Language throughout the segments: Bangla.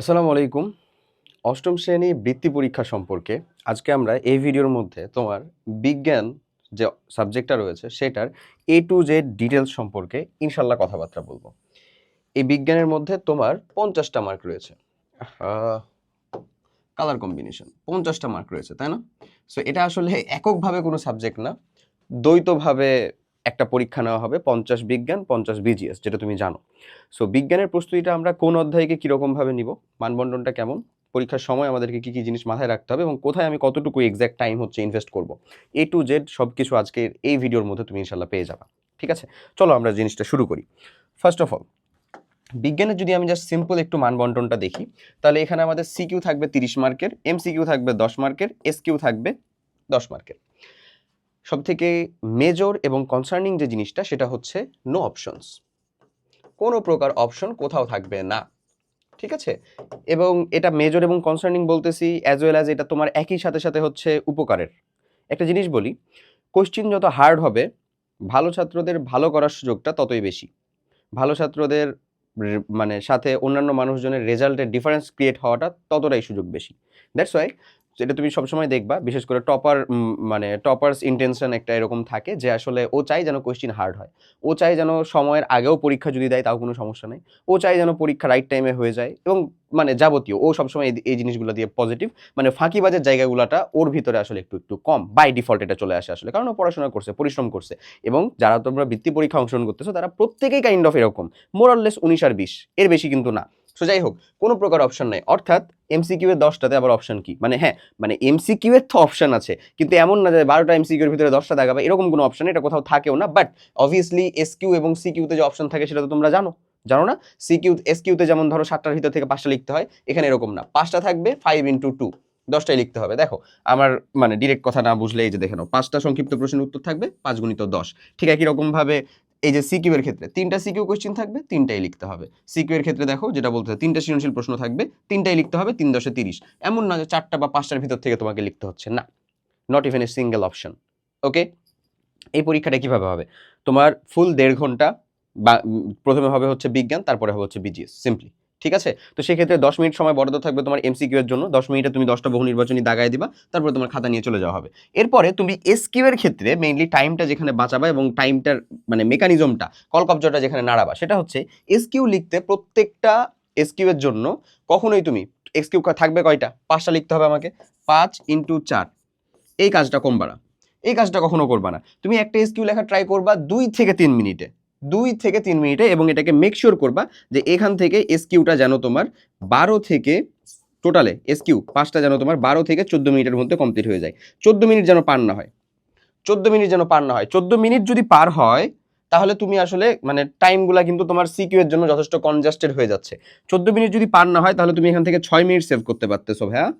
আসসালামু আলাইকুম। অষ্টম শ্রেণি বৃত্তি পরীক্ষা সম্পর্কে আজকে আমরা এই ভিডিওর মধ্যে তোমার বিজ্ঞান যে সাবজেক্টটা রয়েছে সেটার এ টু জেড ডিটেলস সম্পর্কে ইনশাল্লাহ কথাবার্তা বলব। এই বিজ্ঞানের মধ্যে তোমার পঞ্চাশটা মার্ক রয়েছে। কালার কম্বিনেশন পঞ্চাশটা মার্ক রয়েছে, তাই না? সো এটা আসলে এককভাবে কোনো সাবজেক্ট না, দ্বৈতভাবে একটা পরীক্ষা নেওয়া হবে, পঞ্চাশ বিজ্ঞান, পঞ্চাশ বিজিএস, যেটা তুমি জানো। সো বিজ্ঞানের প্রস্তুতিটা আমরা কোন অধ্যায়কে কীরকমভাবে নিব মানবন্টনটা কেমন, পরীক্ষার সময় আমাদেরকে কী কী জিনিস মাথায় রাখতে হবে এবং কোথায় আমি কতটুকু এক্স্যাক্ট টাইম হচ্ছে ইনভেস্ট করব। এ টু জেড সব কিছু আজকের এই ভিডিওর মধ্যে তুমি ইনশাল্লাহ পেয়ে যাবা, ঠিক আছে? চলো আমরা জিনিসটা শুরু করি। ফার্স্ট অফ অল বিজ্ঞানের যদি আমি জাস্ট সিম্পল একটু মানবন্টনটা দেখি, তাহলে এখানে আমাদের সিকিউ থাকবে তিরিশ মার্কের এমসিকিউ থাকবে দশ মার্কের এসকিউ থাকবে দশ মার্কের সব থেকে মেজর এবং কনসার্নিং যে জিনিসটা, সেটা হচ্ছে নো অপশনস কোনো প্রকার অপশন কোথাও থাকবে না। ঠিক আছে? এবং এটা মেজর এবং কনসার্নিং বলতেছি অ্যাজ ওয়েল অ্যাজ এটা তোমার একই সাথে সাথে হচ্ছে উপকারের। একটা জিনিস বলি কোশ্চিন যত হার্ড হবে, ভালো ছাত্রদের ভালো করার সুযোগটা ততই বেশি। ভালো ছাত্রদের মানে সাথে অন্যান্য মানুষজনের রেজাল্টের ডিফারেন্স ক্রিয়েট হওয়াটা ততটাই সুযোগ বেশি। দ্যাটস ওয়াই যেটা তুমি সবসময় দেখবা, বিশেষ করে টপার মানে টপার্স ইন্টেনশন একটা এরকম থাকে যে আসলে ও চাই যেন কোশ্চিন হার্ড হয়। ও চাই যেন সময়ের আগেও পরীক্ষা যদি দেয় তাও কোনো সমস্যা নেই। ও চাই যেন পরীক্ষা রাইট টাইমে হয়ে যায় এবং মানে যাবতীয়, ও সবসময় এই জিনিসগুলো দিয়ে পজিটিভ মানে ফাঁকিবাজের জায়গাগুলোটা ওর ভিতরে আসলে একটু একটু কম বাই ডিফল্ট এটা চলে আসে আসলে। কারণ ও পড়াশোনা করছে, পরিশ্রম করছে এবং যারা তোমরা বৃত্তি পরীক্ষা অংশগ্রহণ করতেছো তারা প্রত্যেকেই কাইন্ড অফ এরকম মোরাললেস উনিশ আর বিশ, এর বেশি কিন্তু না। সো যাই হোক কোনো প্রকার অপশন নাই। অর্থাৎ এমসিকিউ এর দশটাতে আবার অপশন কি? মানে হ্যাঁ মানে এমসিকিউ এর তো অপশন আছে, কিন্তু এমন না যে বারোটা এমসিকিউ এর ভিতরে দশটা দেখাবে, এরকম কোনো অপশন এটা কোথাও থাকেও না। বাট অবভিয়াসলি এসকিউ এবং সিকিউতে যে অপশন থাকে সেটা তো তোমরা জানো। জানো না? সিকিউ এসকিউতে যেমন ধরো সাতটার ভিতর থেকে পাঁচটা লিখতে হয়, এখানে এরকম না। পাঁচটা থাকবে ফাইভ ইন্টু টু দশটাই লিখতে হবে। দেখো, আমার মানে ডিরেক্ট কথা না বুঝলে এই যে দেখে নাও, পাঁচটা সংক্ষিপ্ত প্রশ্নের উত্তর থাকবে, পাঁচ গুণিত দশ। ঠিক একই রকম ভাবে এই যে সিকিউ এর ক্ষেত্রে, তিনটা সিকিউ কোশ্চেন থাকবে, তিনটাই লিখতে হবে। সিকিউ এর ক্ষেত্রে দেখো, যেটা বলতে তিনটা সৃজনশীল প্রশ্ন থাকবে, তিনটাই লিখতে হবে, তিন দশে তিরিশ। এমন না যে চারটা বা পাঁচটার ভিতর থেকে তোমাকে লিখতে হচ্ছে, না। Not even a single option okay এই পরীক্ষাটা কীভাবে হবে? তোমার ফুল দেড় ঘণ্টা বা, প্রথমে হবে হচ্ছে বিজ্ঞান, তারপরে হবে হচ্ছে বিজিএস সিম্পলি ঠিক আছে? তো সেক্ষেত্রে দশ মিনিট সময় বরাদ্দ থাকবে তোমার এমসিকিউ এর জন্য। দশ মিনিটে তুমি দশটা বহু নির্বাচনী দাগায় দিবা, তারপরে তোমার খাতা নিয়ে চলে যাওয়া হবে। এরপরে তুমি এসকিউ এর ক্ষেত্রে মেইনলি টাইমটা যেখানে বাঁচাবা এবং টাইমটার মানে মেকানিজমটা কলকবজাটা যেখানে নাড়াবা, সেটা হচ্ছে এসকিউ লিখতে প্রত্যেকটা এসকিউ এর জন্য কখনোই তুমি এসকিউ থাকবে কয়টা? পাঁচটা লিখতে হবে আমাকে। পাঁচ ইন্টু চার। এই কাজটা কম বাড়া এই কাজটা কখনো করবা না। তুমি একটা এসকিউ লেখা ট্রাই করবা দুই থেকে তিন মিনিটে। দুই থেকে তিন মিনিটে এবং এটাকে মেকশিওর করবা যে এখান থেকে এসকিউটা যেন তোমার বারো থেকে টোটালে এসকিউ পাঁচটা যেন তোমার বারো থেকে চোদ্দ মিনিটের মধ্যে কমপ্লিট হয়ে যায়। চোদ্দ মিনিট যেন পার না হয়। চোদ্দ মিনিট যেন পার না হয়। চোদ্দ মিনিট যদি পার হয়, তাহলে তুমি আসলে মানে টাইমগুলা কিন্তু তোমার সিকিউ এর জন্য যথেষ্ট কনজাস্টেড হয়ে যাচ্ছে। চোদ্দ মিনিট যদি পার না হয়, তাহলে তুমি এখান থেকে ছয় মিনিট সেভ করতে পারতেছো হ্যাঁ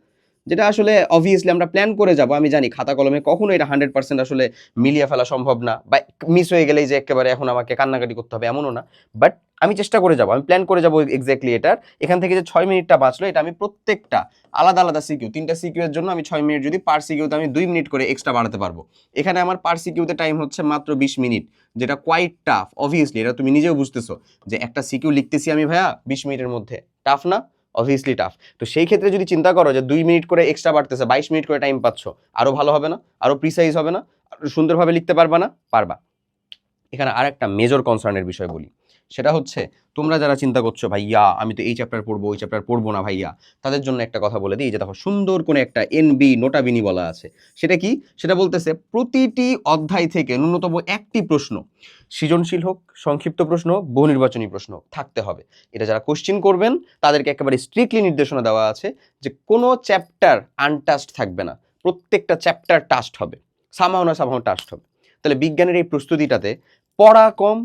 যেটা আসলে অবভিয়াসলি আমরা প্ল্যান করে যাব, আমি জানি খাতা কলমে কখনো এটা হান্ড্রেড পার্সেন্ট আসলে মিলিয়ে ফেলা সম্ভব না বা মিস হয়ে গেলেই যে একেবারে এখন আমাকে কান্নাকাটি করতে হবে এমনও না। বাট আমি চেষ্টা করে যাব, আমি প্ল্যান করে যাব এক্স্যাক্টলি এটার। এখান থেকে যে ছয় মিনিটটা বাঁচলো, এটা আমি প্রত্যেকটা আলাদা আলাদা সিকিউ তিনটা সিকিউ এর জন্য আমি ছয় মিনিট, যদি পার সিকিউতে আমি দুই মিনিট করে এক্সট্রা বাড়াতে পারব। এখানে আমার পার সিকিউতে টাইম হচ্ছে মাত্র বিশ মিনিট, যেটা কোয়াইট টাফ অবভিয়াসলি এটা তুমি নিজেও বুঝতেছো যে একটা সিকিউ লিখতেছি আমি ভাইয়া বিশ মিনিটের মধ্যে। টাফ না? অবভিয়াসলি টাফ তো সেই ক্ষেত্রে যদি চিন্তা করো যে দুই মিনিট করে এক্সট্রা বাড়তেছে, বাইশ মিনিট করে টাইম পাচ্ছ আরও ভালো হবে না আরও প্রিসাইজ হবে না সুন্দরভাবে লিখতে পারবা না, পারবা। এখানে আর একটা মেজর কনসার্নের বিষয় বলি। সেটা হচ্ছে, তোমরা যারা চিন্তা করছ, ভাইয়া, আমি তো এই চ্যাপ্টার পড়ব, ওই চ্যাপ্টার পড়ব না, ভাইয়া, তাদের জন্য একটা কথা বলে দিই, যে দেখো, সুন্দর কোনো একটা এনবি নোটাবিনি বলা আছে। সেটা কি? সেটা বলতেছে, প্রতিটি অধ্যায় থেকে ন্যূনতম একটি প্রশ্ন, সৃজনশীল হোক, সংক্ষিপ্ত প্রশ্ন বহু নির্বাচনী প্রশ্ন, থাকতে হবে। এটা যারা কোশ্চিন করবেন, তাদেরকে একেবারে স্ট্রিক্টলি নির্দেশনা দেওয়া আছে, যে কোনো চ্যাপ্টার আনটাস্ট থাকবে না। প্রত্যেকটা চ্যাপ্টার টাস্ট হবে। সামাও না সামাও টাস্ট হবে। তাহলে বিজ্ঞানের এই প্রস্তুতিটাতে পড়া কম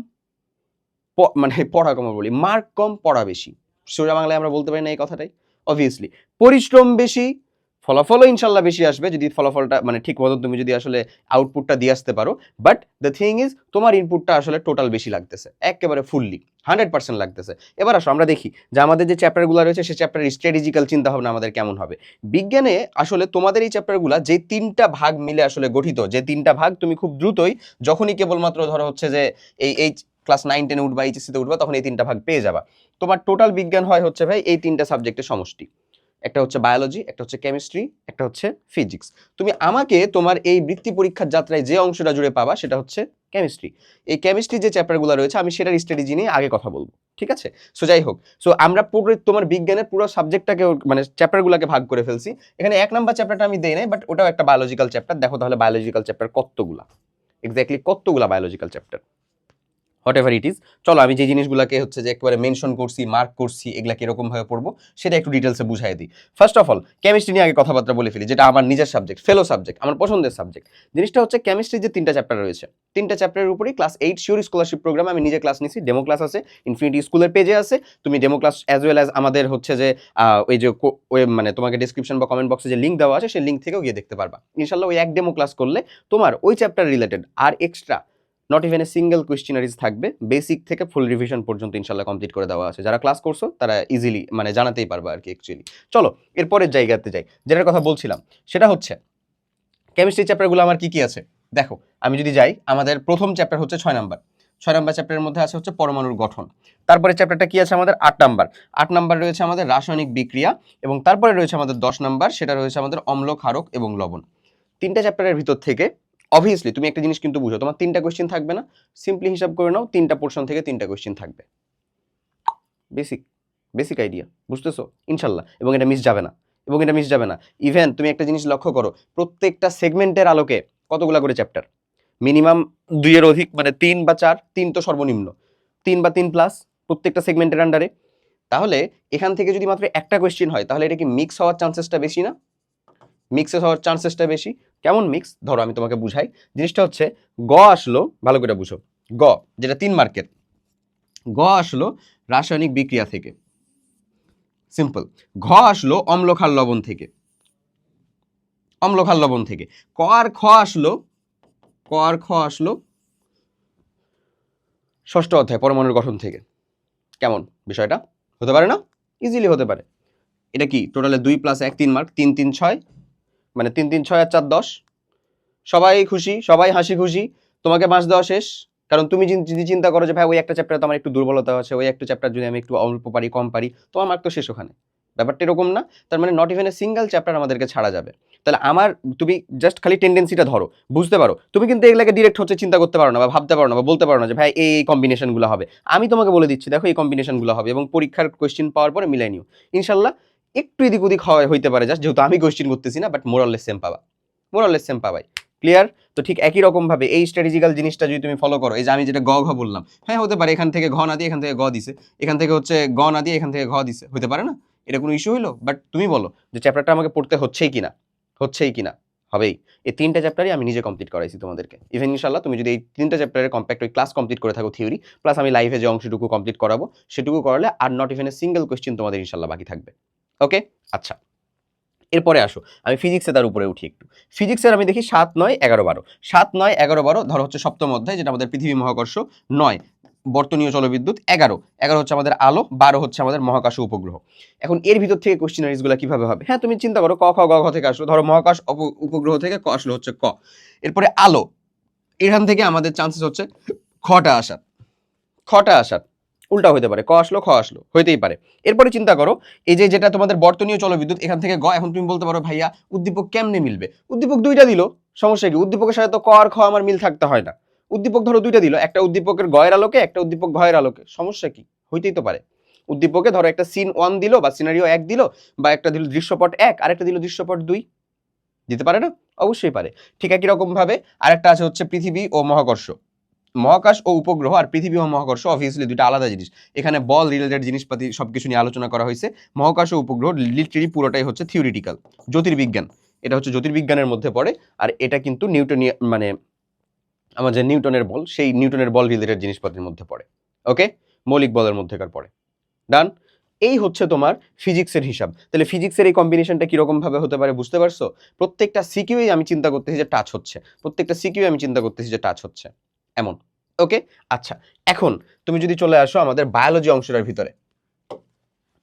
মানে পড়া কম বলি মার্ক কম, পড়া বেশি। সোজা বাংলায় আমরা বলতে পারি না এই কথাটাই অবভিয়াসলি পরিশ্রম বেশি, ফলাফলও ইনশাল্লাহ বেশি আসবে, যদি ফলাফলটা মানে ঠিক মতো তুমি যদি আসলে আউটপুটটা দিয়ে আসতে পারো। বাট দ্য থিং ইজ তোমার ইনপুটটা আসলে টোটাল বেশি লাগতেছে, একেবারে ফুললি হান্ড্রেড পার্সেন্ট লাগতেছে। এবার আসো, আমরা দেখি যে আমাদের যে চ্যাপ্টারগুলো রয়েছে সেই চ্যাপ্টারের স্ট্র্যাটেজিক্যাল চিন্তা ভাবনা আমাদের কেমন হবে। বিজ্ঞানে আসলে তোমাদের এই চ্যাপ্টারগুলো যে তিনটা ভাগ মিলে আসলে গঠিত, যে তিনটা ভাগ তুমি খুব দ্রুতই, যখনই কেবলমাত্র ধরো হচ্ছে যে এই এই ক্লাস নাইন টেনে উঠবা এইচএসসিতে উঠবা, তখন এই তিনটা ভাগ পেয়ে যাবা। তোমার টোটাল বিজ্ঞান হয় হচ্ছে ভাই এই তিনটা সাবজেক্টের সমষ্টি। একটা হচ্ছে বায়োলজি একটা হচ্ছে কেমিস্ট্রি একটা হচ্ছে ফিজিক্স তুমি আমাকে তোমার এই বৃত্তি পরীক্ষার যাত্রায় যে অংশটা জুড়ে পাবা সেটা হচ্ছে কেমিস্ট্রি এই কেমিস্ট্রি যে চ্যাপ্টারগুলো রয়েছে, আমি সেটার স্ট্র্যাটেজি নিয়ে আগে কথা বলব, ঠিক আছে? সো যাই হোক সো আমরা পুরো তোমার বিজ্ঞানের পুরো সাবজেক্টটাকে মানে চ্যাপ্টারগুলোকে ভাগ করে ফেলছি। এখানে এক নাম্বার চ্যাপ্টারটা আমি দেই নাই বাট ওটাও একটা বায়োলজিক্যাল চ্যাপ্টার দেখো তাহলে বায়োলজিক্যাল চ্যাপ্টার কতগুলা? এক্স্যাক্টলি কতগুলা biological chapter whatever it is চলো, আমি যে জিনিসগুলোকে হচ্ছে যে একবারে মেনশন করছি মার্ক করছি, এগুলা কীরকম ভাবে পড়ব, সেটা একটু ডিটেলসে বুঝাই দিই। ফার্স্ট অফ অল কেমিস্ট্রি নিয়ে আগে কথাবার্তা বলে ফেলি, যেটা আমার নিজের সাবজেক্ট ফেলো সাবজেক্ট আমার পছন্দের সাবজেক্ট জিনিসটা হচ্ছে কেমিস্ট্রির যে তিনটা চ্যাপ্টার রয়েছে, তিনটা চ্যাপ্টারের উপরেই ক্লাস এইট শিওর স্কলারশিপ প্রোগ্রামে আমি নিজে ক্লাস নিছি ডেমো ক্লাস আছে ইনফিনিটি স্কুলের পেজে আছে। তুমি demo class as well as আমাদের হচ্ছে যে ওই যে মানে তোমাকে ডিসক্রিপশন বা কমেন্ট বক্সে যে লিঙ্ক দেওয়া আছে, সেই লিঙ্ক থেকেও গিয়ে দেখতে পারবা। ইনশাল্লাহ ওই এক ডেমো ক্লাস করলে তোমার ওই chapter related R extra not even a single questionnaires থাকবে। বেসিক থেকে ফুল রিভিশন পর্যন্ত ইনশাল্লাহ কমপ্লিট করে দেওয়া আছে। যারা ক্লাস করছ, তারা ইজিলি মানে জানাতেই পারবে আর কি অ্যাকচুয়ালি চলো, এরপরের জায়গাতে যাই। যেটার কথা বলছিলাম, সেটা হচ্ছে কেমিস্ট্রি চ্যাপ্টারগুলো আমার কি কি আছে? দেখো, আমি যদি যাই, আমাদের প্রথম চ্যাপ্টার হচ্ছে ছয় নাম্বার। ছয় নম্বর চ্যাপ্টারের মধ্যে আছে হচ্ছে পরমাণুর গঠন। তারপরে চ্যাপ্টারটা কি আছে আমাদের? আট নাম্বার। আট নাম্বার রয়েছে আমাদের রাসায়নিক বিক্রিয়া এবং তারপরে রয়েছে আমাদের দশ নাম্বার, সেটা রয়েছে আমাদের অম্ল ক্ষারক এবং লবণ। তিনটা চ্যাপ্টারের ভিতর থেকে অবভিয়াসলি তুমি একটা জিনিস কিন্তু বুঝো, তোমার তিনটা কোয়েশ্চেন থাকবে না। সিম্পলি হিসাব করে নাও, তিনটা পোর্শন থেকে তিনটা কোয়েশ্চেন থাকবে। বেসিক বেসিক আইডিয়া বুঝতেছো? ইনশাল্লাহ। এবং এটা মিস যাবে না। এবং এটা মিস যাবে না। ইভেন তুমি একটা জিনিস লক্ষ্য করো, প্রত্যেকটা সেগমেন্টের আলোকে কতগুলা করে চ্যাপ্টার মিনিমাম দুইয়ের অধিক মানে তিন বা চার, তিন তো সর্বনিম্ন। তিন বা তিন প্লাস প্রত্যেকটা সেগমেন্টের আন্ডারে তাহলে এখান থেকে যদি মাত্র একটা কোয়েশ্চেন হয়, তাহলে এটা কি মিক্স হওয়ার চান্সেসটা বেশি না? মিক্সে হওয়ার চান্সেসটা বেশি। কেমন মিক্স ধরো, আমি তোমাকে বুঝাই। জিনিসটা হচ্ছে, গ আসলো, ভালো করে বুঝো। গ, যেটা তিন মার্কের গ আসলো রাসায়নিক বিক্রিয়া থেকে। সিম্পল ঘ আসলো অম্লক্ষার লবণ থেকে। অম্লক্ষার লবণ থেকে। ক আর খ আসলো, ক আর খ আসলো ষষ্ঠ অধ্যায়, পরমাণুর গঠন থেকে। কেমন বিষয়টা? হতে পারে না? ইজিলি হতে পারে। এটা কি? টোটালে দুই প্লাস এক, তিন মার্ক তিন তিন, ছয়। মানে তিন তিন, ছয় আর চার, দশ। সবাই খুশি, সবাই হাসি খুশি। তোমাকে মাস দেওয়া শেষ। কারণ তুমি যদি চিন্তা করো যে, ভাই, ওই একটা চ্যাপ্টারে তো আমার একটু দুর্বলতা আছে, ওই একটা চ্যাপ্টার যদি আমি একটু অল্প পারি, কম পারি তোমার মার্ক তো শেষ ওখানে। ব্যাপারটা এরকম না। তার মানে not even a single chapter আমাদেরকে ছাড়া যাবে। তাহলে আমার, তুমি জাস্ট খালি টেন্ডেন্সিটা ধরো। বুঝতে পারো? তুমি কিন্তু এগুলোকে ডিরেক্ট হচ্ছে চিন্তা করতে পারো না বা ভাবতে পারো না বা বলতে পারো না যে, ভাই, এই এই কম্বিনেশনগুলো হবে। আমি তোমাকে বলে দিচ্ছি, দেখো এই কম্বিনেশনগুলো হবে এবং পরীক্ষার কোয়েশ্চেন পাওয়ার পরে মিলাই নিও। ইনশাল্লাহ একটু এদিক ওদিক হয়, হইতে পারে জাস্ট যেহেতু আমি কোয়েশ্চেন করতেছি না বাট মোরাললেস সেম পাবা মোরাললেস সেম পাবাই ক্লিয়ার তো ঠিক একই রকম ভাবে এই স্ট্র্যাটেজিক্যাল জিনিসটা যদি তুমি ফলো করো, এই যে আমি যেটা গ, ঘ বললাম হ্যাঁ হতে পারে, এখান থেকে ঘ না দিয়ে এখান থেকে গ দিছে, এখান থেকে হচ্ছে গ না দিয়ে এখান থেকে ঘ দিছে হতে পারে না? এটা কোনো ইস্যু হইল? বাট তুমি বলো যে চ্যাপ্টারটা আমাকে পড়তে হচ্ছেই কিনা হচ্ছেই কিনা, হবেই। এই তিনটা চ্যাপ্টারই আমি নিজে কমপ্লিট করাইছি তোমাদেরকে। ইভেন ইনশাল্লাহ তুমি যদি এই তিনটা চ্যাপ্টারের কম্প্যাক্ট ওই ক্লাস কমপ্লিট করে থাকো থিওরি প্লাস আমি লাইভে যে অংশটুকু কমপ্লিট করাবো, সেটুকু করলে আর not even a single question তোমাদের ইনশাল্লাহ বাকি থাকবে। ওকে আচ্ছা। এরপরে আসো। আমি ফিজিক্সে তার উপরে উঠি একটু। ফিজিক্সের আমি দেখি সাত নয়, এগারো, বারো। সাত নয়, এগারো, বারো, ধরো হচ্ছে সপ্তম অধ্যায়, যেটা আমাদের পৃথিবী মহাকর্ষ, নয়, বর্তনীয় জলবিদ্যুৎ এগারো। এগারো হচ্ছে আমাদের আলো, বারো হচ্ছে আমাদের মহাকাশ উপগ্রহ। এখন এর ভিতর থেকে কোশ্চেনারিজগুলো কীভাবে হবে? হ্যাঁ তুমি চিন্তা করো, ক, খ, গ থেকে আসলো। ধরো মহাকাশ উপগ্রহ থেকে ক আসলো হচ্ছে ক। এরপরে আলো। এখান থেকে আমাদের চান্সেস হচ্ছে খটা আসার। খটা আসার। উল্টা হতে পারে, ক আসলো, খ আসলো, হইতেই পারে। এরপরে চিন্তা করো, এই যে যেটা তোমাদের বর্তনীয় জলবিদ্যুৎ এখান থেকে গ, এখন তুমি বলতে পারো, ভাইয়া, উদ্দীপক কেমনে মিলবে? উদ্দীপক দুইটা দিল, সমস্যা কি? উদ্দীপকের সাথে তো ক আর খ আমার মিল থাকতে হয় না। উদ্দীপক ধরো দুইটা দিল, একটা উদ্দীপকের গয়ের আলোকে, একটা উদ্দীপক ঘয়ের আলোকে, সমস্যা কি? হইতেই তো পারে। উদ্দীপকে ধরো একটা সিন ওয়ান দিল বা সিনারিও এক দিল বা একটা দিল দৃশ্যপট এক আর একটা দিল দৃশ্যপট দুই। দিতে পারে না? অবশ্যই পারে। ঠিক একই রকম ভাবে আরেকটা আছে হচ্ছে পৃথিবী ও মহাকর্ষ। মহাকাশ ও উপগ্রহ আর পৃথিবী ও মহাকর্ষ অবভিয়াসলি দুইটা আলাদা জিনিস। এখানে বল রিলেটেড জিনিসপাতি সবকিছু নিয়ে আলোচনা করা হয়েছে। মহাকাশ ও উপগ্রহ লিটারি পুরোটাই হচ্ছে থিওরিটিক্যাল জ্যোতির্বিজ্ঞান। এটা হচ্ছে জ্যোতির্বিজ্ঞানের মধ্যে পড়ে আর এটা কিন্তু নিউটনীয় মানে আমাদের যে নিউটনের বল, সেই নিউটনের বল রিলেটেড জিনিসপাতির মধ্যে পড়ে। ওকে মৌলিক বলের মধ্যেকার পড়ে। ডান এই হচ্ছে তোমার ফিজিক্সের হিসাব। তাহলে ফিজিক্সের এই কম্বিনেশনটা কীরকম ভাবে হতে পারে বুঝতে পারছ? প্রত্যেকটা সিকিউই আমি চিন্তা করতেছি যে টাচ হচ্ছে। প্রত্যেকটা সিকিউই আমি চিন্তা করতেছি যে টাচ হচ্ছে। এমন ওকে আচ্ছা এখন তুমি যদি চলে আসো আমাদের বায়োলজি অংশটার ভিতরে।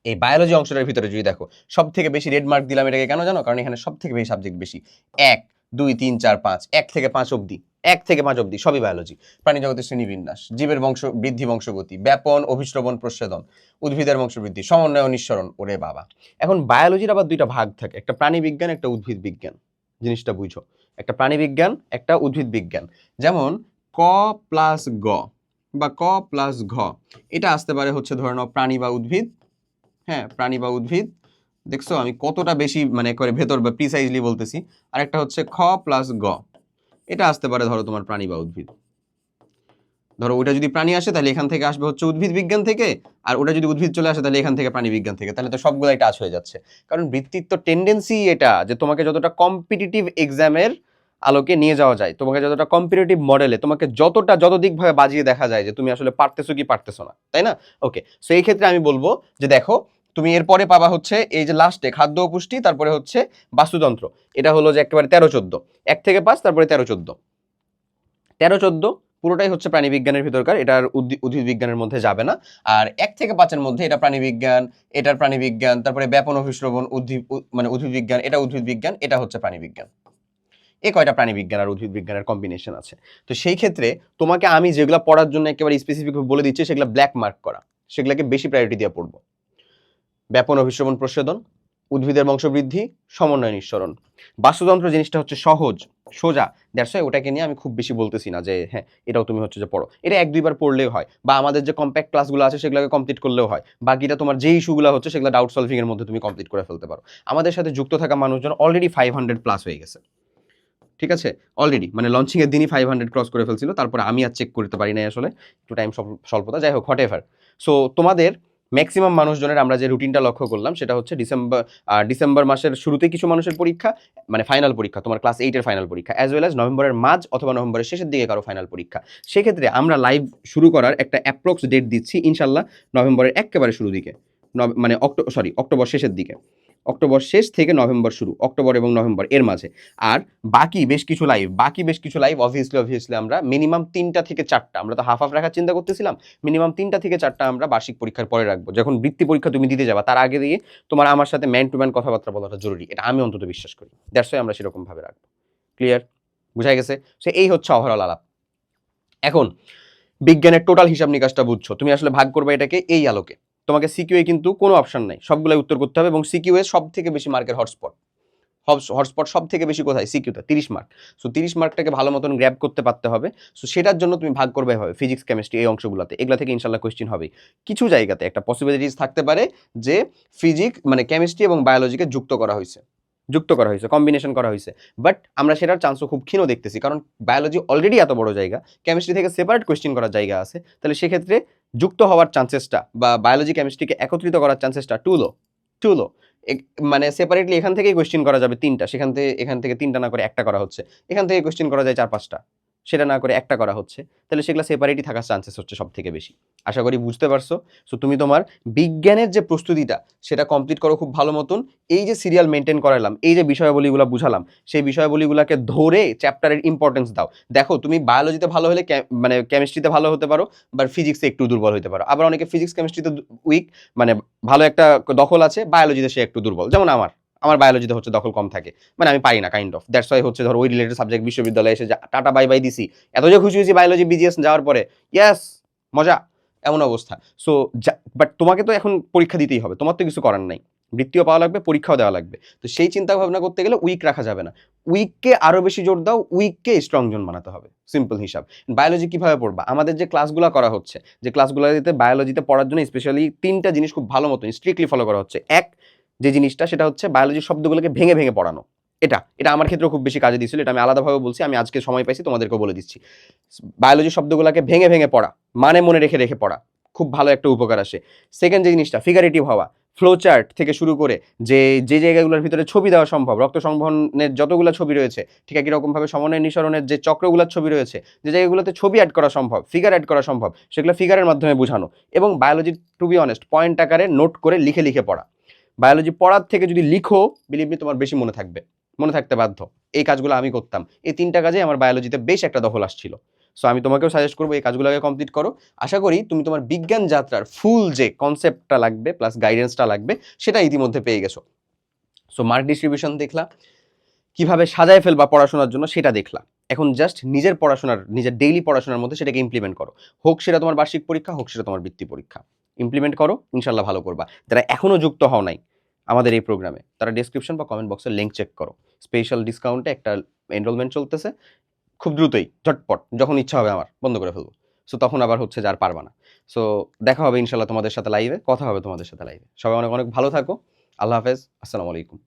এই বায়োলজি অংশটার ভিতরে যদি দেখো সব থেকে বেশি রেড মার্ক দিলাম এটাকে কেন জানো? কারণ এখানে সব থেকে বেশি সাবজেক্ট বেশি। এক, দুই, তিন, চার, পাঁচ, এক থেকে পাঁচ অবধি, এক থেকে পাঁচ অবধি, সবই বায়োলজি প্রাণী জগতের শ্রেণীবিন্যাস, জীবের বংশ বৃদ্ধি, বংশগতি, ব্যাপন অভিশ্রবণ, প্রচ্ছেদন, উদ্ভিদের বংশবৃদ্ধি সমন্বয় নিঃসরণ, ওরে বাবা। এখন বায়োলজির আবার দুইটা ভাগ থাকে, একটা প্রাণী বিজ্ঞান, একটা উদ্ভিদ বিজ্ঞান। জিনিসটা বুঝো। একটা প্রাণী বিজ্ঞান, একটা উদ্ভিদ বিজ্ঞান। যেমন ক প্লাস গ বা ক প্লাস ঘ। এটা আসতে পারে হচ্ছে ধরে নাও প্রাণী বা উদ্ভিদ। হ্যাঁ প্রাণী বা উদ্ভিদ। দেখছ, আমি কতটা বেশি মানে করে ভেতর বা প্রিসাইজলি বলতেছি। আরেকটা হচ্ছে খ প্লাস গ। এটা আসতে পারে ধরো তোমার প্রাণী বা উদ্ভিদ। ধরো ওটা যদি প্রাণী আসে, তাহলে এখান থেকে আসবে হচ্ছে উদ্ভিদ বিজ্ঞান থেকে। আর ওটা যদি উদ্ভিদ চলে আসে, তাহলে এখান থেকে প্রাণী বিজ্ঞান থেকে। তাহলে তো সবগুলাই টাচ হয়ে যাচ্ছে। কারণ বৃত্তির তো টেন্ডেন্সি এটা, যে তোমাকে যতটা কম্পিটিটিভ এক্সামের আলোকে নিয়ে যাওয়া যায়। তোমাকে যতটা কম্পিটিটিভ মডেলে তোমাকে যতটা, যত দিকভাবে বাজিয়ে দেখা যায় যে তুমি আসলে পারতেছো কি পারতেছো না, তাই না? ওকে সো এই ক্ষেত্রে আমি বলব যে দেখো, তুমি এরপরে পাবা হচ্ছে এই যে লাস্টে খাদ্য পুষ্টি, তারপরে হচ্ছে বাস্তুতন্ত্র। এটা হলো যে একেবারে তেরো চোদ্দ। এক থেকে পাঁচ, তারপরে তেরো চোদ্দ। তেরো চোদ্দ পুরোটাই হচ্ছে প্রাণী বিজ্ঞানের ভিতরকার, এটার উদ্ভি- উদ্ভিদ বিজ্ঞানের মধ্যে যাবে না। আর এক থেকে পাঁচের মধ্যে এটা প্রাণী বিজ্ঞান এটার প্রাণী বিজ্ঞান তারপরে ব্যাপন অভিশ্রবণ, উদ্ভিদ মানে উদ্ভিদ বিজ্ঞান, এটা উদ্ভিদ বিজ্ঞান, এটা হচ্ছে প্রাণী এই কয়টা প্রাণী বিজ্ঞান আর উদ্ভিদ বিজ্ঞানের কম্বিনেশন আছে। তো সেই ক্ষেত্রে তোমাকে আমি যেগুলো পড়ার জন্য একেবারে স্পেসিফিক বলে দিচ্ছি, সেগুলো ব্ল্যাক মার্ক করা। সেগুলোকে বেশি প্রায়োরিটি দিয়ে পড়ব। ব্যাপন অভিশ্রবণ প্রচ্ছেদন উদ্ভিদের বংশবৃদ্ধি, সমন্বয় নিঃসরণ। বাস্তুতন্ত্র জিনিসটা হচ্ছে সহজ, সোজা। দ্যাটস ওয়াই ওটাকে নিয়ে আমি খুব বেশি বলতেছি না যে হ্যাঁ এটাও তুমি হচ্ছে যে পড়ো। এটা এক দুইবার পড়লেও হয়, বা আমাদের যে কম্প্যাক্ট ক্লাসগুলো আছে সেগুলোকে কমপ্লিট করলেও হয়। বাকিটা তোমার যে ইস্যুগুলো হচ্ছে সেগুলো ডাউট সলভিংয়ের মধ্যে তুমি কমপ্লিট করে ফেলতে পারো। আমাদের সাথে যুক্ত থাকা মানুষজন অলরেডি ফাইভ হান্ড্রেড প্লাস হয়ে গেছে। ঠিক আছে? অলরেডি মানে লঞ্চিং এর দিনই ফাইভ হান্ড্রেড ক্রস করে ফেলছিল, তারপরে আমি আর চেক করতে পারি না আসলে, একটু টাইম স্বল্পতা, যাই হোক হট এভার সো তোমাদের ম্যাক্সিমাম মানুষজনের আমরা যে রুটিনটা লক্ষ্য করলাম, সেটা হচ্ছে ডিসেম্বর ডিসেম্বর মাসের শুরুতে কিছু মানুষের পরীক্ষা মানে ফাইনাল পরীক্ষা, তোমার ক্লাস এইটের ফাইনাল পরীক্ষা অ্যাজ ওয়েল অ্যাজ নভেম্বরের মাঝ অথবা নভেম্বরের শেষের দিকে কারও ফাইনাল পরীক্ষা। সেক্ষেত্রে আমরা লাইভ শুরু করার একটা অ্যাপ্রক্স ডেট দিচ্ছি ইনশাল্লাহ নভেম্বরের একেবারে শুরু দিকে মানে অক্টো সরি অক্টোবর শেষের দিকে। অক্টোবর শেষ থেকে নভেম্বর শুরু, অক্টোবর এবং নভেম্বর এর মাঝে। আর বাকি বেশ কিছু লাইভ বাকি বেশ কিছু লাইভ অবভিয়াসলি অবভিয়াসলি আমরা মিনিমাম তিনটা থেকে চারটা, আমরা তো হাফ হাফ রাখার চিন্তা করতেছিলাম মিনিমাম তিনটা থেকে চারটা আমরা বার্ষিক পরীক্ষার পরে রাখব। যখন বৃত্তি পরীক্ষা তুমি দিতে যাবা, তার আগে দিয়ে তোমার আমার সাথে ম্যান টু ম্যান কথাবার্তা বলাটা জরুরি, এটা আমি অন্তত বিশ্বাস করি। দ্যাটস আমরা সেরকম ভাবে রাখব। ক্লিয়ার বুঝা গেছে? সে এই হচ্ছে ওভারঅল আলাপ। এখন, বিজ্ঞানের টোটাল হিসাব নিকাশটা বুঝছ, তুমি আসলে ভাগ করবে এটাকে এই আলোকে। তোমাকে সিকিউএ কিন্তু কোনো অপশন নাই। সবগুলাই উত্তর করতে হবে এবং সিকিউএ সব থেকে বেশি মার্কের হটস্পট হটস্পট সব থেকে বেশি কোথায়? সিকিউতে তিরিশ মার্ক সো তিরিশ মার্কটাকে ভালো মতন গ্র্যাব করতে পারতে হবে। সো সেটার জন্য তুমি ভাগ করবে হবে ফিজিক্স কেমিস্ট্রি এই অংশগুলোতে। এগুলা থেকে ইনশাল্লাহ কোয়েশ্চেন হবে কিছু জায়গাতে একটা পসিবিলিটিস থাকতে পারে যে ফিজিক্স মানে কেমিস্ট্রি এবং বায়োলজিকে যুক্ত করা হয়েছে। যুক্ত করা হয়েছে কম্বিনেশন করা হয়েছে। বাট আমরা সেটার চান্সও খুব ক্ষীণ দেখতেছি। কারণ বায়োলজি অলরেডি এত বড় জায়গা কেমিস্ট্রি থেকে সেপারেট কোয়েশ্চেন করার জায়গা আছে। তাহলে সেক্ষেত্রে যুক্ত হওয়ার চান্সেসটা বা বায়োলজি কেমিস্ট্রিকে একত্রিত করার চান্সেসটা টুলো টু লো মানে সেপারেটলি এখান থেকেই কোয়েশ্চেন করা যাবে তিনটা। সেখান থেকে, এখান থেকে তিনটা না করে একটা করা হচ্ছে। এখান থেকে কোয়েশ্চেন করা যায় চার, পাঁচটা। সেটা না করে একটা করা হচ্ছে, তাহলে সেগুলো সেপারেটই থাকার চান্সেস হচ্ছে সব থেকে বেশি। আশা করি বুঝতে পারছ। সো তুমি তোমার বিজ্ঞানের যে প্রস্তুতিটা, সেটা কমপ্লিট করো খুব ভালো মতন। এই যে সিরিয়াল মেনটেন করালাম, এই যে বিষয়াবলীগুলো বুঝালাম, সেই বিষয়াবলীগুলোকে ধরে চ্যাপ্টারের ইম্পর্টেন্স দাও। দেখো, তুমি বায়োলজিতে ভালো হলে মানে কেমিস্ট্রিতে ভালো হতে পারো বা ফিজিক্সে একটু দুর্বল হতে পারো। আবার অনেকে ফিজিক্স কেমিস্ট্রিতে উইক মানে ভালো একটা দখল আছে বায়োলজিতে সে একটু দুর্বল, যেমন আমার। আমার বায়োলজিতে হচ্ছে দখল কম থাকে। মানে আমি পারি না কাইন্ড অফ দ্যাটস ওয়াই হচ্ছে ধর ওই রিলেটেড সাবজেক্ট বিশ্ববিদ্যালয়ে এসে টাটা বাই বাই দিছি। এত যে খুশি হয়েছি বায়োলজি বিজিএস যাওয়ার পরে ইয়াস মজা, এমন অবস্থা। সো বাট তোমাকে তো এখন পরীক্ষা দিতেই হবে, তোমার তো কিছু করার নাই। বৃত্তিও পাওয়া লাগবে, পরীক্ষাও দেওয়া লাগবে। তো সেই চিন্তা ভাবনা করতে গেলে উইক রাখা যাবে না। উইককে আরও বেশি জোর দাও উইককে স্ট্রং জোন বানাতে হবে। সিম্পল হিসাব। বায়োলজি কীভাবে পড়বা? আমাদের যে ক্লাসগুলো করা হচ্ছে, যে ক্লাসগুলোতে বায়োলজিতে পড়ার জন্য স্পেশালি তিনটা জিনিস খুব ভালো মতো স্ট্রিক্টলি ফলো করা হচ্ছে। এক যে জিনিসটা সেটা হচ্ছে বায়োলজির শব্দগুলোকে ভেঙে ভেঙে পড়ানো। এটা এটা আমার ক্ষেত্রেও খুব বেশি কাজে দিয়েছিল, এটা আমি আলাদাভাবে বলছি, আমি আজকে সময় পাইছি, তোমাদেরকেও বলে দিচ্ছি। বায়োলজি শব্দগুলোকে ভেঙে ভেঙে পড়া মানে মনে রেখে রেখে পড়া, খুব ভালো একটা উপকার আসে। সেকেন্ড যে জিনিসটা ফিগারেটিভ হওয়া ফ্লো চার্ট থেকে শুরু করে যে যে জায়গাগুলোর ভিতরে ছবি দেওয়া সম্ভব, রক্ত সংবহনের যতগুলো ছবি রয়েছে, ঠিক একই রকমভাবে সমন্বয় নিঃসরণের যে চক্রগুলোর ছবি রয়েছে, যে জায়গাগুলোতে ছবি অ্যাড করা সম্ভব ফিগার অ্যাড করা সম্ভব, সেগুলো ফিগারের মাধ্যমে বোঝানো এবং biology to be honest point আকারে নোট করে লিখে লিখে পড়া। বায়োলজি পড়ার থেকে যদি লিখো বিলিভ মি তোমার বেশি মনে থাকবে। মনে থাকতে বাধ্য। এই কাজগুলো আমি করতাম। এই তিনটা কাজে আমার বায়োলজিতে বেশ একটা দখল আসছিল। সো আমি তোমাকেও সাজেস্ট করব, এই কাজগুলোকে কমপ্লিট করো। আশা করি তুমি তোমার বিজ্ঞান যাত্রার ফুল যে কনসেপ্টটা লাগবে প্লাস গাইডেন্সটা লাগবে, সেটা ইতিমধ্যে পেয়ে গেছো। সো মার্ক ডিস্ট্রিবিউশন দেখলা। কীভাবে সাজায় ফেলবা পড়াশোনার জন্য, সেটা দেখলা। এখন জাস্ট নিজের পড়াশোনার, নিজের ডেইলি পড়াশোনার মধ্যে সেটাকে ইমপ্লিমেন্ট করো। হোক সেটা তোমার বার্ষিক পরীক্ষা, হোক সেটা তোমার বৃত্তি পরীক্ষা। ইমপ্লিমেন্ট করো ইনশাল্লাহ ভালো করবা। যারা এখনও যুক্ত হও নাই আমাদের এই প্রোগ্রামে তারা ডিসক্রিপশন বা কমেন্ট বক্সের লিঙ্ক চেক করো। স্পেশাল ডিসকাউন্টে একটা এনরোলমেন্ট চলতেছে, খুব দ্রুতই, ঝটপট, যখন ইচ্ছা হবে আমার, বন্ধ করে ফেলব। সো তখন আবার হচ্ছে যার পারবা না। সো দেখা হবে ইনশাল্লাহ তোমাদের সাথে লাইভে কথা হবে তোমাদের সাথে লাইভে সবাই অনেক অনেক ভালো থাকো। আল্লাহ হাফেজ, আসসালামু আলাইকুম।